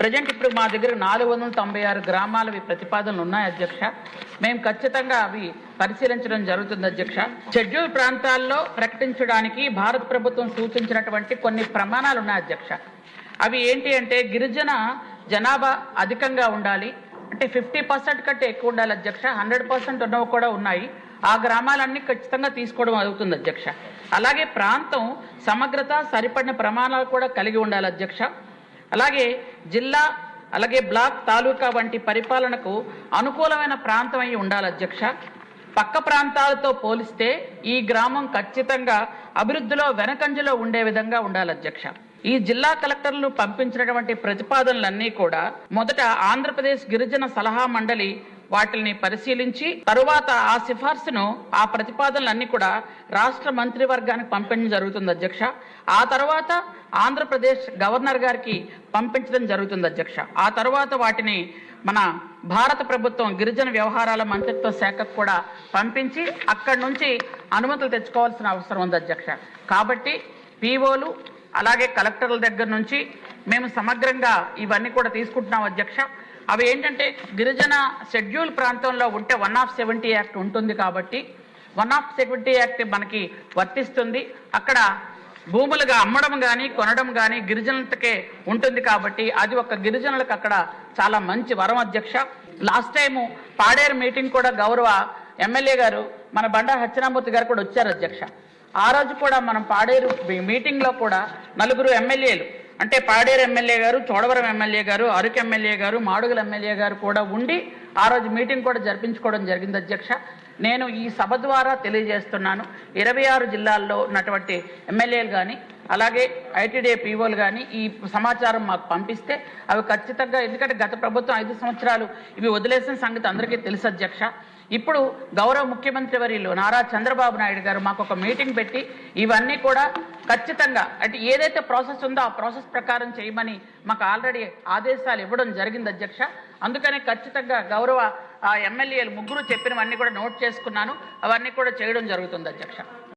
Present ఇప్పుడు మా దగ్గర నాలుగు వందల తొంభై ఆరు గ్రామాలవి ప్రతిపాదనలు ఉన్నాయి అధ్యక్ష. మేము ఖచ్చితంగా అవి పరిశీలించడం జరుగుతుంది అధ్యక్ష. షెడ్యూల్ ప్రాంతాల్లో ప్రకటించడానికి భారత ప్రభుత్వం సూచించినటువంటి కొన్ని ప్రమాణాలు ఉన్నాయి అధ్యక్ష. అవి ఏంటి అంటే గిరిజన జనాభా అధికంగా ఉండాలి. అంటే ఫిఫ్టీ పర్సెంట్ కంటే ఎక్కువ ఉండాలి అధ్యక్ష. హండ్రెడ్ పర్సెంట్ ఉన్నవి కూడా ఉన్నాయి. ఆ గ్రామాలన్నీ ఖచ్చితంగా తీసుకోవడం అవుతుంది అధ్యక్ష. అలాగే ప్రాంతం సమగ్రత సరిపడిన ప్రమాణాలు కూడా కలిగి ఉండాలి అధ్యక్ష. అలాగే జిల్లా అలాగే బ్లాక్ తాలూకా వంటి పరిపాలనకు అనుకూలమైన ప్రాంతం అయి ఉండాలి అధ్యక్ష. పక్క ప్రాంతాలతో పోలిస్తే ఈ గ్రామం ఖచ్చితంగా అభివృద్ధిలో వెనకంజలో ఉండే విధంగా ఉండాలి అధ్యక్ష. ఈ జిల్లా కలెక్టర్లు పంపించినటువంటి ప్రతిపాదనలన్నీ కూడా మొదట ఆంధ్రప్రదేశ్ గిరిజన సలహా మండలి వాటిని పరిశీలించి తరువాత ఆ సిఫార్సును ఆ ప్రతిపాదనలన్నీ కూడా రాష్ట్ర మంత్రివర్గానికి పంపించడం జరుగుతుంది అధ్యక్ష. ఆ తర్వాత ఆంధ్రప్రదేశ్ గవర్నర్ గారికి పంపించడం జరుగుతుంది అధ్యక్ష. ఆ తర్వాత వాటిని మన భారత ప్రభుత్వం గిరిజన వ్యవహారాల మంత్రిత్వ శాఖకు కూడా పంపించి అక్కడి నుంచి అనుమతులు తెచ్చుకోవాల్సిన అవసరం ఉంది అధ్యక్ష. కాబట్టి పీఓలు అలాగే కలెక్టర్ల దగ్గర నుంచి మేము సమగ్రంగా ఇవన్నీ కూడా తీసుకుంటున్నాం అధ్యక్ష. అవి ఏంటంటే గిరిజన షెడ్యూల్ ప్రాంతంలో ఉంటే వన్ ఆఫ్ సెవెంటీ యాక్ట్ ఉంటుంది కాబట్టి వన్ ఆఫ్ సెవెంటీ యాక్ట్ మనకి వర్తిస్తుంది. అక్కడ భూములుగా అమ్మడం కానీ కొనడం కానీ గిరిజనులకే ఉంటుంది కాబట్టి అది ఒక గిరిజనులకు అక్కడ చాలా మంచి వరం అధ్యక్ష. లాస్ట్ టైము పాడేరు మీటింగ్ కూడా గౌరవ ఎమ్మెల్యే గారు మన బండ హత్యనామూర్తి గారు కూడా వచ్చారు అధ్యక్ష. ఆ రోజు కూడా మనం పాడేరు మీటింగ్లో కూడా నలుగురు ఎమ్మెల్యేలు అంటే పాడేరు ఎమ్మెల్యే గారు చోడవరం ఎమ్మెల్యే గారు అరకు ఎమ్మెల్యే గారు మాడుగుల ఎమ్మెల్యే గారు కూడా ఉండి ఆ రోజు మీటింగ్ కూడా జరిపించుకోవడం జరిగింది అధ్యక్ష. నేను ఈ సభ ద్వారా తెలియజేస్తున్నాను. ఇరవై ఆరు జిల్లాల్లో ఉన్నటువంటి ఎమ్మెల్యేలు కానీ అలాగే ఐటీడీ పీఓలు కానీ ఈ సమాచారం మాకు పంపిస్తే అవి ఖచ్చితంగా ఎందుకంటే గత ప్రభుత్వం ఐదు సంవత్సరాలు ఇవి వదిలేసిన సంగతి అందరికీ తెలుసు అధ్యక్ష. ఇప్పుడు గౌరవ ముఖ్యమంత్రి వర్యులు నారా చంద్రబాబు నాయుడు గారు మాకు ఒక మీటింగ్ పెట్టి ఇవన్నీ కూడా ఖచ్చితంగా. అంటే ఏదైతే ప్రాసెస్ ఉందో ఆ ప్రాసెస్ ప్రకారం చేయమని మాకు ఆల్రెడీ ఆదేశాలు ఇవ్వడం జరిగింది అధ్యక్ష. అందుకనే ఖచ్చితంగా గౌరవ ఆ ఎమ్మెల్యేలు ముగ్గురు చెప్పినవన్నీ కూడా నోట్ చేసుకున్నాను. అవన్నీ కూడా చేయడం జరుగుతుంది అధ్యక్ష.